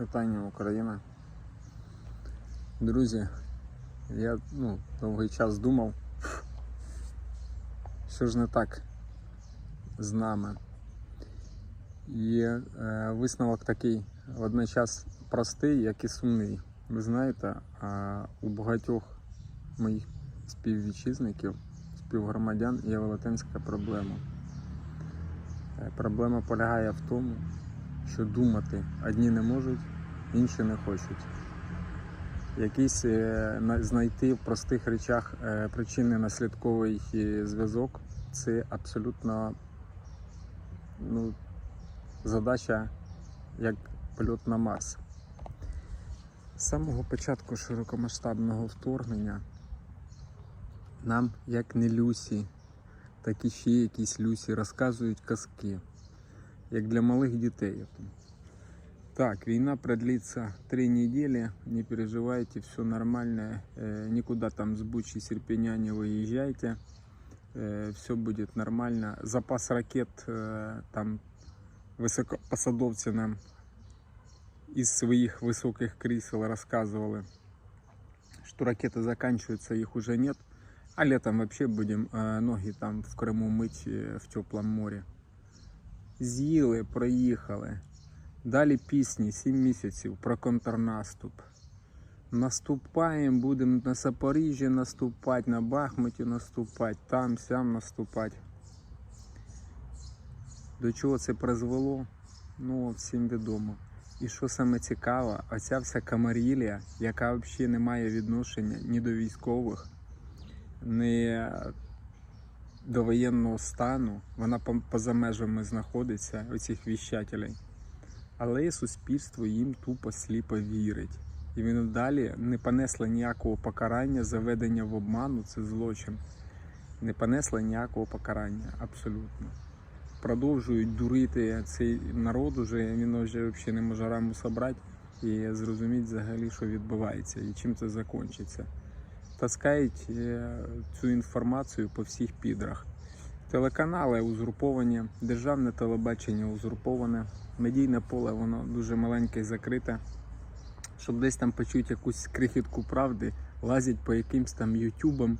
Вітання Україна. Друзі, я ну, довгий час думав, що ж не так з нами. І е, висновок такий водночас простий, як і сумний. Ви знаєте, а у багатьох моїх співвітчизників, співгромадян є велетенська проблема. Е, Проблема полягає в тому, що думати одні не можуть, інші не хочуть. Якийсь е, знайти в простих речах е, причинно-наслідковий е, зв'язок це абсолютно ну, задача як польот на Марс. З самого початку широкомасштабного вторгнення нам, як не Люсі, так і ще якісь Люсі розказують казки як для малых детей. Так, война продлится три недели, не переживайте, все нормально, э, никуда там с Бучи, Серпеня не выезжайте, все будет нормально. Запас ракет э, там высокопосадовцы нам из своих высоких кресел рассказывали, что ракеты заканчиваются, их уже нет, а летом вообще будем э, ноги там в Крыму мыть э, в теплом море. З'їли, проїхали. Далі пісні 7 місяців про контрнаступ. Наступаємо, будемо на Запоріжжі наступати, на Бахмуті наступати, там, сям наступати. До чого це призвело? Ну, всім відомо. І що саме цікаво, оця вся камарілія, яка взагалі не має відношення ні до військових, ні до воєнного стану, вона поза межами знаходиться, оцих віщателей. Але суспільство їм тупо сліпо вірить. І він далі не понесло ніякого покарання за ведення в обману, це злочин. Не понесло ніякого покарання, абсолютно. Продовжують дурити цей народ, уже він вже взагалі не може раму собрати і зрозуміти взагалі, що відбувається і чим це закінчиться таскають е, цю інформацію по всіх підрах. Телеканали узурповані, державне телебачення узурповане, медійне поле воно дуже маленьке і закрите. Щоб десь там почути якусь крихітку правди, лазять по якимсь там ютубам,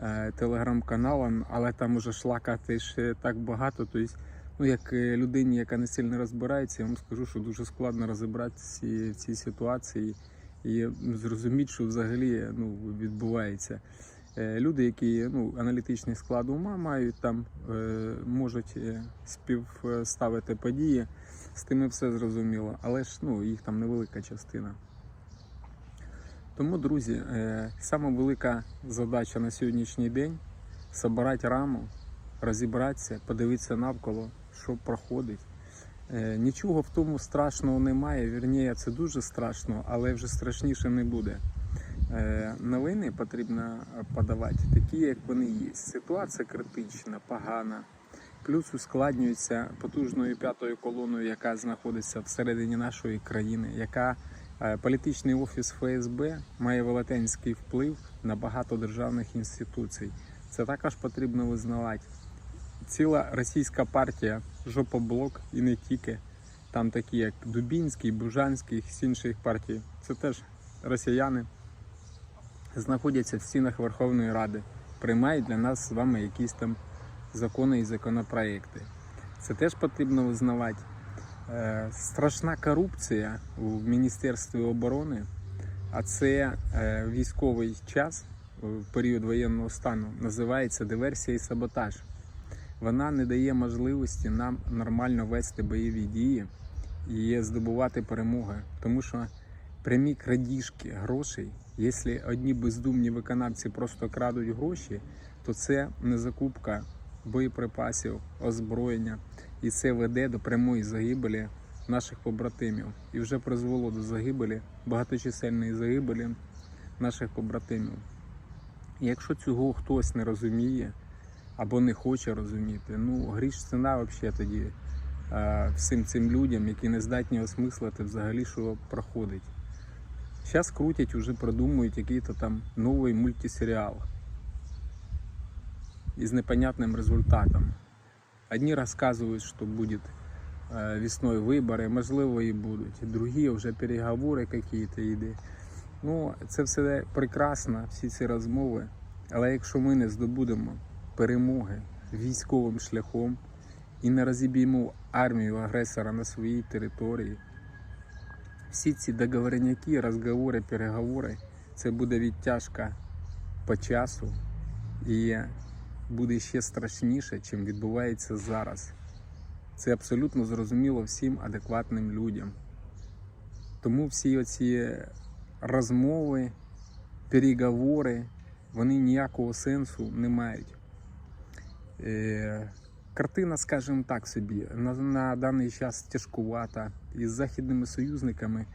е, телеграм-каналам, але там уже шлакати ще так багато. Тобто, ну, як е, людині, яка не сильно розбирається, я вам скажу, що дуже складно розібратися в цій ситуації і зрозуміти, що взагалі ну, відбувається. Е, Люди, які ну, аналітичний склад ума мають, там е, можуть е, співставити події, з тими все зрозуміло, але ж ну, їх там невелика частина. Тому, друзі, е, сама велика задача на сьогоднішній день собирати раму, розібратися, подивитися навколо, що проходить. Е, Нічого в тому страшного немає. Вірніше, це дуже страшно, але вже страшніше не буде. Е, Новини потрібно подавати такі, як вони є. Ситуація критична, погана. Плюс ускладнюється потужною п'ятою колоною, яка знаходиться всередині нашої країни, яка е, політичний офіс ФСБ має велетенський вплив на багато державних інституцій. Це також потрібно визнавати ціла російська партія Жопоблок і не тільки. Там такі, як Дубінський, Бужанський, з інших партій. Це теж росіяни знаходяться в стінах Верховної Ради, приймають для нас з вами якісь там закони і законопроекти. Це теж потрібно визнавати. Е, страшна корупція у Міністерстві оборони, а це е, військовий час, в період воєнного стану, називається диверсія і саботаж вона не дає можливості нам нормально вести бойові дії і здобувати перемоги. Тому що прямі крадіжки грошей, якщо одні бездумні виконавці просто крадуть гроші, то це не закупка боєприпасів, озброєння, і це веде до прямої загибелі наших побратимів. І вже призвело до загибелі, багаточисельної загибелі наших побратимів. І якщо цього хтось не розуміє, або не хоче розуміти. Ну, гріш ціна взагалі тоді е, всім цим людям, які не здатні осмислити взагалі, що проходить. Зараз крутять, вже продумують який-то там новий мультисеріал із непонятним результатом. Одні розказують, що буде весною вибори, можливо, і будуть. Другі вже переговори якісь йде. Ну, це все прекрасно, всі ці розмови. Але якщо ми не здобудемо перемоги військовим шляхом і не розіб'ємо армію агресора на своїй території, всі ці договорняки, розговори, переговори, це буде відтяжка по часу і буде ще страшніше, чим відбувається зараз. Це абсолютно зрозуміло всім адекватним людям. Тому всі оці розмови, переговори, вони ніякого сенсу не мають. Е, картина, скажімо так собі, на, на даний час тяжкувата. Із західними союзниками,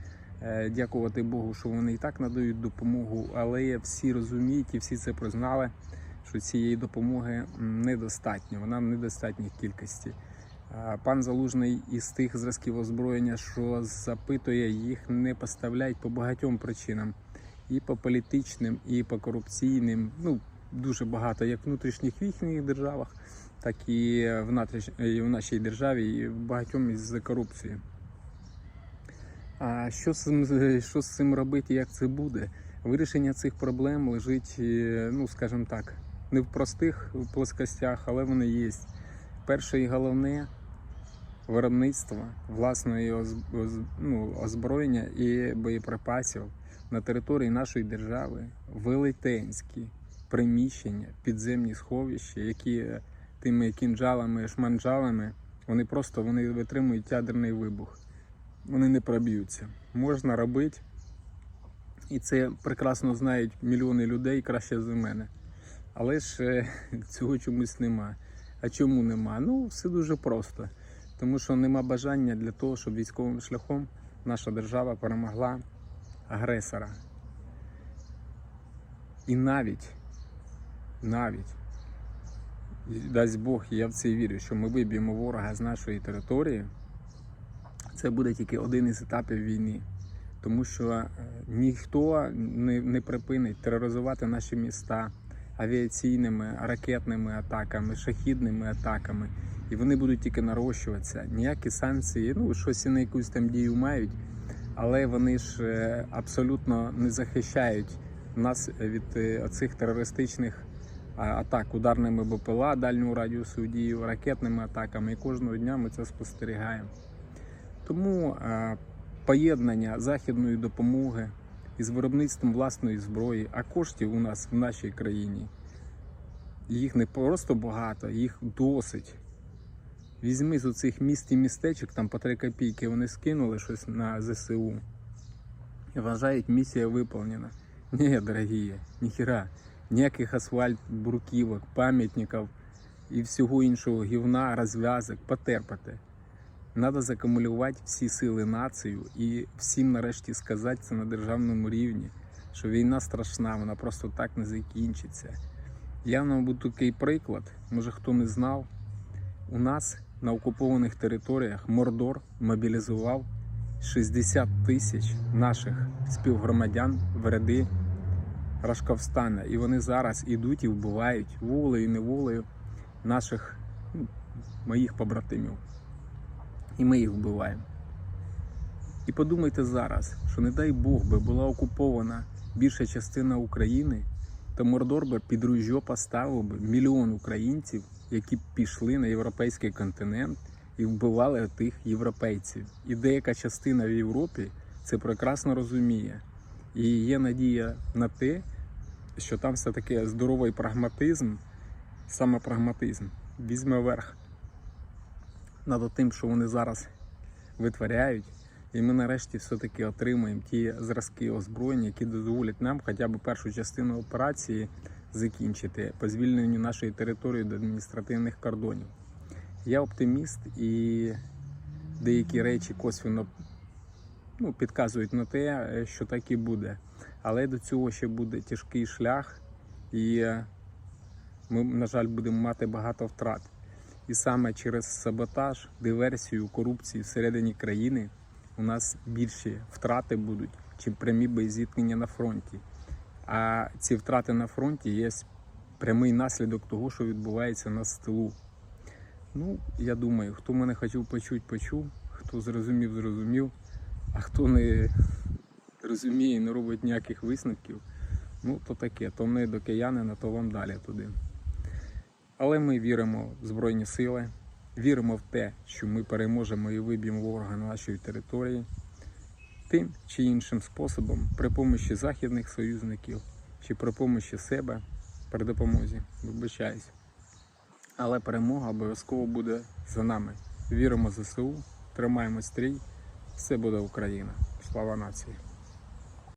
е, дякувати Богу, що вони і так надають допомогу, але всі розуміють і всі це признали, що цієї допомоги недостатньо, вона в недостатній кількості. Пан Залужний із тих зразків озброєння, що запитує, їх не поставляють по багатьом причинам. І по політичним, і по корупційним. Ну, дуже багато, як внутрішніх їхніх державах, так і в, нашій державі, і в багатьом із корупції. А що з, цим- що з цим робити, як це буде? Вирішення цих проблем лежить, е, ну скажімо так, не в простих плоскостях, але вони є. Перше і головне виробництво власної ну, озброєння і боєприпасів на території нашої держави велетенські приміщення, підземні сховища, які тими кінжалами, шманжалами, вони просто вони витримують ядерний вибух. Вони не проб'ються. Можна робити, і це прекрасно знають мільйони людей краще за мене. Але ж е, цього чомусь нема. А чому нема? Ну, все дуже просто. Тому що нема бажання для того, щоб військовим шляхом наша держава перемогла агресора. І навіть, навіть, дасть Бог, я в це вірю, що ми виб'ємо ворога з нашої території, це буде тільки один із етапів війни. Тому що е, ніхто не, не припинить тероризувати наші міста авіаційними, ракетними атаками, шахідними атаками. І вони будуть тільки нарощуватися. Ніякі санкції, ну щось і на якусь там дію мають, але вони ж е, абсолютно не захищають нас від е, цих терористичних атак ударними БПЛА дальнього радіусу дії, ракетними атаками. І кожного дня ми це спостерігаємо. Тому поєднання західної допомоги із виробництвом власної зброї, а коштів у нас в нашій країні. Їх не просто багато, їх досить. Візьми з оцих міст і містечок, там по 3 копійки вони скинули щось на ЗСУ. І вважають, місія виповнена. Ні, дорогі, ніхіра. Ніяких асфальт, бруківок, пам'ятників і всього іншого гівна, розв'язок, потерпати. Треба закумулювати всі сили націю і всім нарешті сказати це на державному рівні, що війна страшна, вона просто так не закінчиться. Я буду такий приклад, може хто не знав. У нас на окупованих територіях Мордор мобілізував 60 тисяч наших співгромадян в ряди Рашковстана. І вони зараз ідуть і вбивають волею і неволею наших ну, моїх побратимів. І ми їх вбиваємо. І подумайте зараз, що не дай Бог би була окупована більша частина України, то Мордор би під ружьо поставив би мільйон українців, які б пішли на європейський континент і вбивали тих європейців. І деяка частина в Європі це прекрасно розуміє. І є надія на те, що там все-таки здоровий прагматизм, саме прагматизм, візьме верх над тим, що вони зараз витворяють. І ми нарешті все-таки отримаємо ті зразки озброєння, які дозволять нам хоча б першу частину операції закінчити по звільненню нашої території до адміністративних кордонів. Я оптиміст і деякі речі косвенно ну, підказують на те, е, що так і буде. Але до цього ще буде тяжкий шлях, і ми, на жаль, будемо мати багато втрат. І саме через саботаж, диверсію, корупцію всередині країни у нас більші втрати будуть, чим прямі боєзіткнення на фронті. А ці втрати на фронті є прямий наслідок того, що відбувається на тилу. Ну, я думаю, хто мене хотів почути, почув, хто зрозумів, зрозумів, а хто не розуміє не робить ніяких висновків, ну то таке, то не до киянина, то вам далі туди. Але ми віримо в Збройні Сили, віримо в те, що ми переможемо і виб'ємо ворога на нашій території тим чи іншим способом при помощі західних союзників чи при помощі себе при допомозі. Вибачаюсь. Але перемога обов'язково буде за нами. Віримо в ЗСУ, тримаємо стрій, все буде Україна. Слава нації!